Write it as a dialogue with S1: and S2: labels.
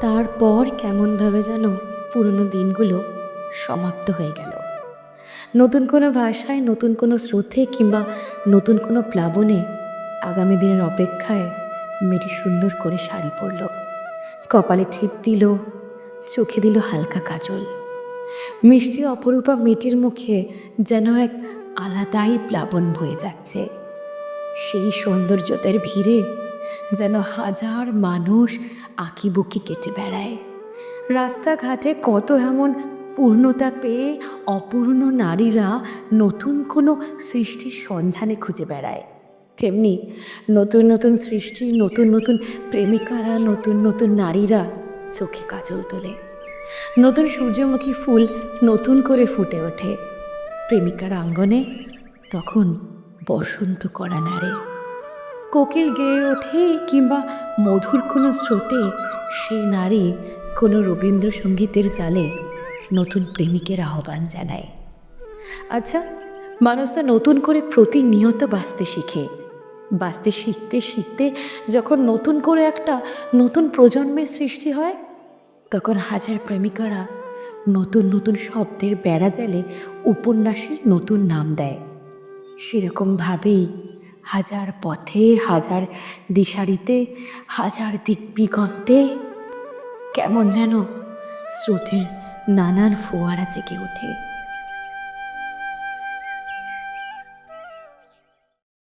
S1: তারপর কেমনভাবে যেন পুরনো দিনগুলো সমাপ্ত হয়ে গেল। নতুন কোনো ভাষায়, নতুন কোনো স্রোতে কিংবা নতুন কোনো প্লাবনে আগামী দিনের অপেক্ষায় মেয়েটি সুন্দর করে শাড়ি পরল। কপালে ঠিপ দিল, চোখে দিল হালকা কাজল। মিষ্টি অপরূপা মেয়েটির মুখে যেন এক আলাদাই প্লাবন বয়ে যাচ্ছে। সেই সৌন্দর্যতার ভিড়ে যেন হাজার মানুষ আঁকিবুকি কেটে বেড়ায়। রাস্তাঘাটে কত এমন পূর্ণতা পেয়ে অপূর্ণ নারীরা নতুন কোনো সৃষ্টির সন্ধানে খুঁজে বেড়ায়। তেমনি নতুন নতুন সৃষ্টি, নতুন নতুন প্রেমিকারা, নতুন নতুন নারীরা চোখে কাজল তোলে। নতুন সূর্যমুখী ফুল নতুন করে ফুটে ওঠে। প্রেমিকার আঙ্গনে তখন বসন্ত করা নাড়ে। কোকিল গেয়ে ওঠে কিংবা মধুর কোনো স্রোতে সেই নারী কোনো রবীন্দ্রসঙ্গীতের জালে নতুন প্রেমিকের আহ্বান জানায়। আচ্ছা মানুষ তো নতুন করে প্রতিনিয়ত বাঁচতে শিখে। বাঁচতে শিখতে শিখতে যখন নতুন করে একটা নতুন প্রজন্মের সৃষ্টি হয়, তখন হাজার প্রেমিকারা নতুন নতুন শব্দের বেড়া জালে উপন্যাসের নতুন নাম দেয়। সেরকমভাবেই হাজার পথে হাজার দিশারিতে হাজার দিকবিগন্তে কেমন যেন স্রোতের নানান ফোয়ারা জেগে ওঠে।